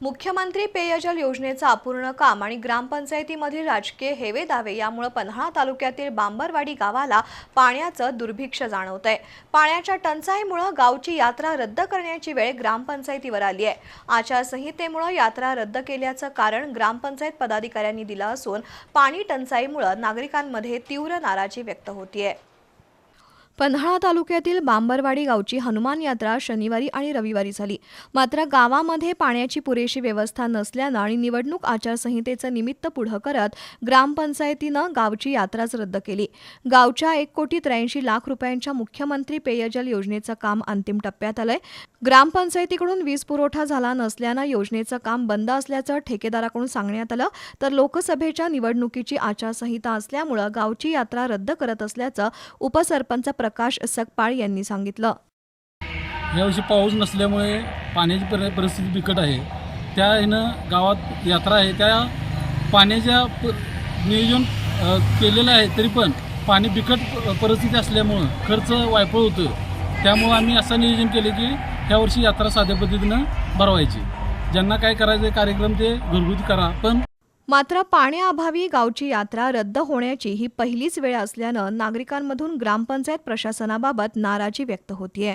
मुख्यमंत्री पेयजल योजनेचं अपूर्ण काम आणि ग्रामपंचायतीमधील राजकीय हेवे दावे यामुळे पन्हाळा तालुक्यातील बांबरवाडी गावाला पाण्याचं दुर्भिक्ष जाणवतंय. पाण्याच्या टंचाईमुळे गावची यात्रा रद्द करण्याची वेळ ग्रामपंचायतीवर आली आहे. आचारसंहितेमुळे यात्रा रद्द केल्याचं कारण ग्रामपंचायत पदाधिकाऱ्यांनी दिलं असून पाणी टंचाईमुळे नागरिकांमध्ये तीव्र नाराजी व्यक्त होतीये. पन्हाळा तालुक्यातील बांबरवाडी गावची हनुमान यात्रा शनिवारी आणि रविवारी झाली. मात्र गावामध्ये पाण्याची पुरेशी व्यवस्था नसल्यानं आणि निवडणूक आचारसंहितेचं निमित्त पुढं करत ग्रामपंचायतीनं गावची यात्राच रद्द केली. गावच्या एक कोटी त्र्याऐंशी लाख रुपयांच्या मुख्यमंत्री पेयजल योजनेचं काम अंतिम टप्प्यात आलंय. ग्रामपंचायतीकडून वीज पुरवठा झाला नसल्यानं योजनेचं काम बंद असल्याचं ठेकेदाराकडून सांगण्यात आलं. तर लोकसभेच्या निवडणुकीची आचारसंहिता असल्यामुळं गावची यात्रा रद्द करत असल्याचं उपसरपंच प्रकाश सकपाळ यांनी सांगितलं. यावर्षी पाऊस नसल्यामुळे पाण्याची परिस्थिती बिकट आहे. त्या ह्यानं गावात यात्रा आहे. त्या पाण्याच्या प नियोजन केलेलं आहे. तरी पण पाणी बिकट परिस्थिती असल्यामुळं खर्च वायफळ होतं. त्यामुळं आम्ही असं नियोजन केले की ह्या वर्षी यात्रा साध्या पद्धतीनं भरवायची. ज्यांना काय करायचं कार्यक्रम ते घरगुती करा. पण मात्र पाण्याअभावी गावची यात्रा रद्द होण्याची ही पहिलीच वेळ असल्यानं नागरिकांमधून ग्रामपंचायत प्रशासनाबाबत नाराजी व्यक्त होतीये.